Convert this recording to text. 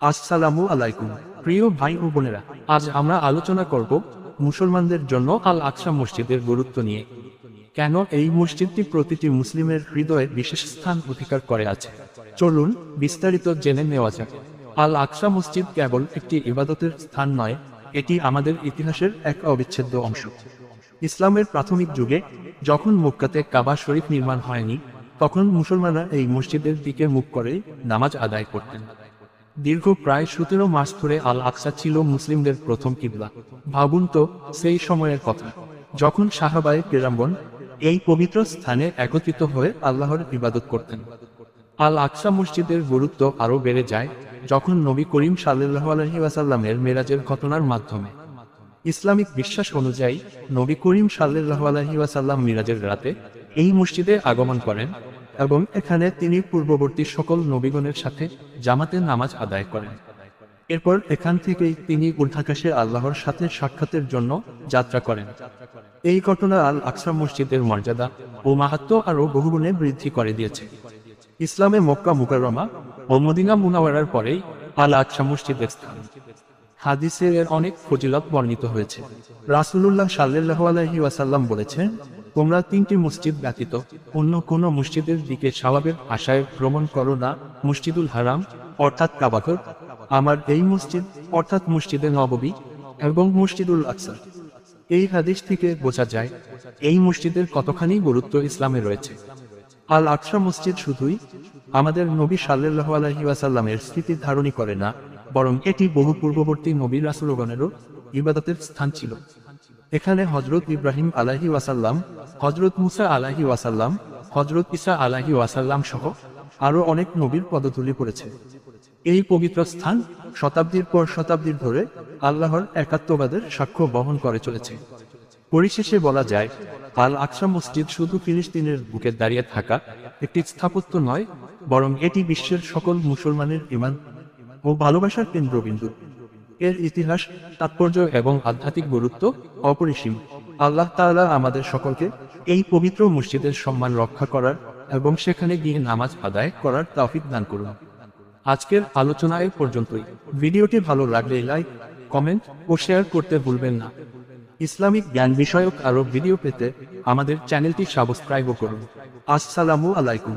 আসসালামু আলাইকুম, প্রিয় ভাই ও বোনেরা, আজ আমরা আলোচনা করব মুসলমানদের জন্য আল আকসা মসজিদের গুরুত্ব নিয়ে। কেন এই মসজিদটি প্রতিটি মুসলিমের হৃদয়ে বিশেষ স্থান অধিকার করে আছে? চলুন বিস্তারিত জেনে নেওয়া যাক। আল আকসা মসজিদ কেবল একটি ইবাদতের স্থান নয়, এটি আমাদের ইতিহাসের এক অবিচ্ছেদ্য অংশ। ইসলামের প্রাথমিক যুগে যখন মক্কাতে কাবা শরীফ নির্মাণ হয়নি, তখন মুসলমানরা এই মসজিদের দিকে মুখ করে নামাজ আদায় করতেন। দীর্ঘ প্রায় সতেরো মাস ধরে আল আকসা ছিল মুসলিমদের প্রথম কিবলা। ভাবুন তো, সেই সময়ের কথা। যখন সাহাবায়ে কেরামগণ এই পবিত্র স্থানে একত্রিত হয়ে আল্লাহর ইবাদত করতেন আল আকসা মসজিদের গুরুত্ব আরও বেড়ে যায় যখন নবী করিম সাল্লাহ আলহি ওয়াসাল্লামের মেরাজের ঘটনার মাধ্যমে। ইসলামিক বিশ্বাস অনুযায়ী, নবী করিম সাল্লাহ আলহি ওয়াসাল্লাম মিরাজের রাতে এই মসজিদে আগমন করেন এবং এখানে তিনি পূর্ববর্তী সকল নবীগণের সাথে জামাতে নামাজ আদায় করেন। এরপর এখান থেকেই তিনি ঊর্ধ্বাকাশে আল্লাহর সাথে সাক্ষাতের জন্য যাত্রা করেন। এই ঘটনা আল আকসা মসজিদের মর্যাদা ও মাহাত্ম আরও বহুগুণে বৃদ্ধি করে দিয়েছে। ইসলামে মক্কা মুকাররমা ও মদিনা মুনাওয়ারার পরেই আল আকসা মসজিদের স্থান। হাদিসের অনেক ফজিলত বর্ণিত হয়েছে। রাসূলুল্লাহ সাল্লাল্লাহু আলাইহি ওয়াসাল্লাম বলেছেন তোমরা তিনটি মসজিদ ব্যতীত অন্য কোন মসজিদের দিকে স্বভাবের আশায় ভ্রমণ করো না, মসজিদুল হারাম, অর্থাৎ কাবাঘর আমার এই মসজিদ, অর্থাৎ মসজিদে নববী এবং মসজিদুল আকসা। এই হাদিস থেকে বোঝা যায়, এই মসজিদের কতখানি গুরুত্ব ইসলামে রয়েছে। আল আকসা মসজিদ শুধুই আমাদের নবী সাল্লাল্লাহু আলাইহি ওয়াসাল্লামের স্মৃতি ধারণী করে না, বরং এটি বহু পূর্ববর্তী নবী রাসূলগণেরও ইবাদতের স্থান ছিল। এখানে হজরত ইব্রাহিম আলাহি ওয়াসাল্লাম হজরত মুসা আলাহি ওয়াসাল্লাম হজরত ইসা আলাহি ওয়াসাল্লাম সহ আরও অনেক নবীর পদতুলি করেছে। এই পবিত্র স্থান শতাব্দীর পর শতাব্দীর ধরে আল্লাহর একাত্মবাদের সাক্ষ্য বহন করে চলেছে। পরিশেষে বলা যায় আল আকসা মসজিদ শুধু ফিলিস্তিনের বুকে দাঁড়িয়ে থাকা একটি স্থাপত্য নয়, বরং এটি বিশ্বের সকল মুসলমানের ইমান ও ভালোবাসার কেন্দ্রবিন্দু। এর ইতিহাস, তাৎপর্য এবং আধ্যাত্মিক গুরুত্ব অপরিসীম। আল্লাহ তাআলা আমাদের সকলকে এই পবিত্র মসজিদের সম্মান রক্ষা করার এবং সেখানে গিয়ে নামাজ আদায় করার তৌফিক দান করুন। আজকের আলোচনা এ পর্যন্তই। ভিডিওটি ভালো লাগলে লাইক, কমেন্ট ও শেয়ার করতে ভুলবেন না। ইসলামিক জ্ঞান বিষয়ক আরও ভিডিও পেতে আমাদের চ্যানেলটি সাবস্ক্রাইবও করুন। আসসালামু আলাইকুম।